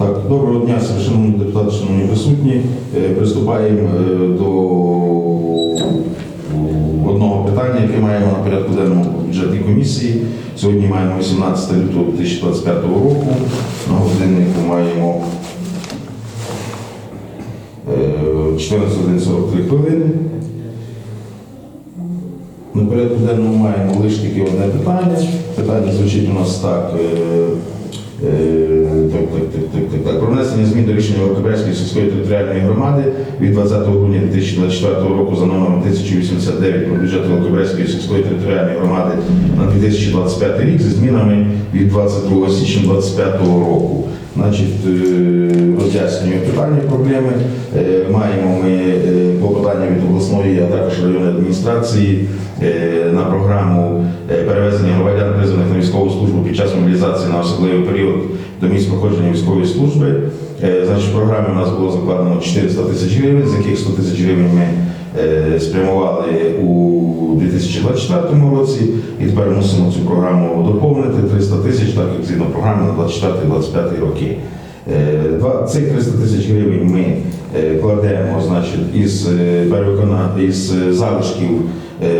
Так, доброго дня, шановні депутати, шановні присутні. Е, Приступаємо е, до одного питання, яке маємо на порядку денному бюджетній комісії. Сьогодні маємо 18 лютого 2025 року. На годиннику маємо е, 14.43 хвилини. На порядку денному маємо лише тільки одне питання. Питання звучить у нас так. Е, е, так, так, так, так, так. Про внесення змін до рішення Великобрязької сільської територіальної громади від 20 грудня 2024 року за номером 1089 про бюджет Великобрязької сільської територіальної громади на 2025 рік зі змінами від 22 січня 2025 року. Значить, роз'яснюю питання проблеми. Е, Маємо ми е, клопотання від обласної, а також районної адміністрації е, на програму перевезення громадян, призваних на військову службу під час мобілізації на особливий період до місць проходження військової служби. Значить, в програмі у нас було закладено 400 тисяч гривень, з яких 100 тисяч гривень ми спрямували у 2024 році, і тепер мусимо цю програму доповнити 300 тисяч, так як згідно програми на 24-25 роки. Е, Цих 300 тисяч гривень ми е, кладемо значить, із, е, із залишків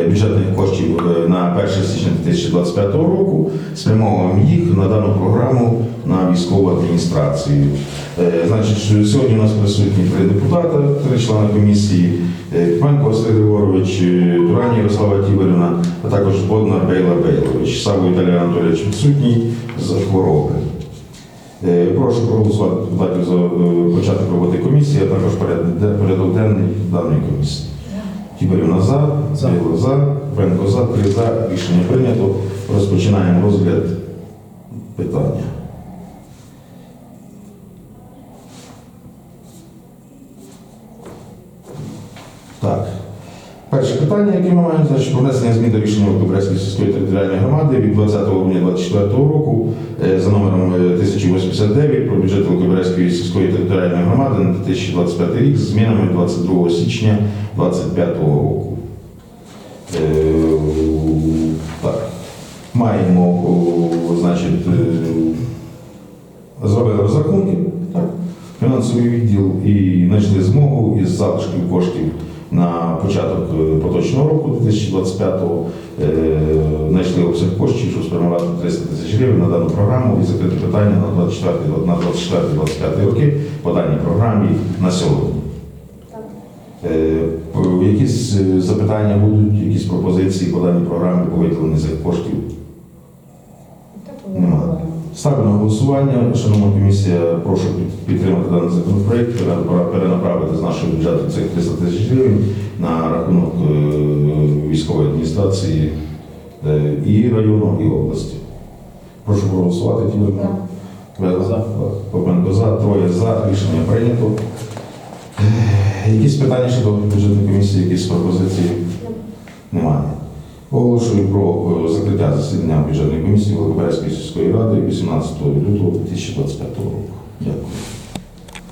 бюджетних коштів на 1 січня 2025 року, спрямовуємо їх на дану програму на військову адміністрацію. Значить, сьогодні у нас присутні три депутата, три члени комісії. Панко Василь Григорович, Турані Ярослава Тіберівна, а також Боднар Бейла Бейлович. Саву Віталій Анатолійович відсутній з хвороби. Е, Прошу проголосувати депутатів за е, початок роботи комісії, а також порядок денний даної комісії. Тіберівна за, За. Бейла за, Пенко за, три за. Рішення прийнято. Розпочинаємо розгляд питання. Так. Перше питання, яке ми маємо, значить, про внесення змін до рішення Великобрезької сільської територіальної громади від 20 грудня 2024 року е, за номером е, 1089 про бюджет Великобрезької сільської територіальної громади на 2025 рік з змінами 22 січня 2025 року. Е, Так. Маємо, значить, е, зробили розрахунки, фінансовий відділ і знайшли змогу із залишків коштів на початок е, поточного року 2025-го е, знайшли обсяг коштів, щоб спрямувати 300 тисяч гривень на дану програму і закрити питання на 24 на 24-25 роки по даній програмі на сьогодні. Е, Якісь запитання будуть, якісь пропозиції по даній програмі по виділенню цих коштів? Ставлю на голосування. Шановна комісія, прошу підтримати даний законопроект, перенаправити з нашого бюджету цих 300 тисяч гривень на рахунок е, військової адміністрації е, і району, і області. Прошу проголосувати. Тімурна. Вела за. Попенко за. Троє за. Рішення прийнято. Е, Якісь питання щодо бюджетної комісії, якісь пропозиції? Немає. Оголошую про е, закриття засідання бюджетної комісії Великобрязької сільської ради 18 лютого 2025 року. Дякую.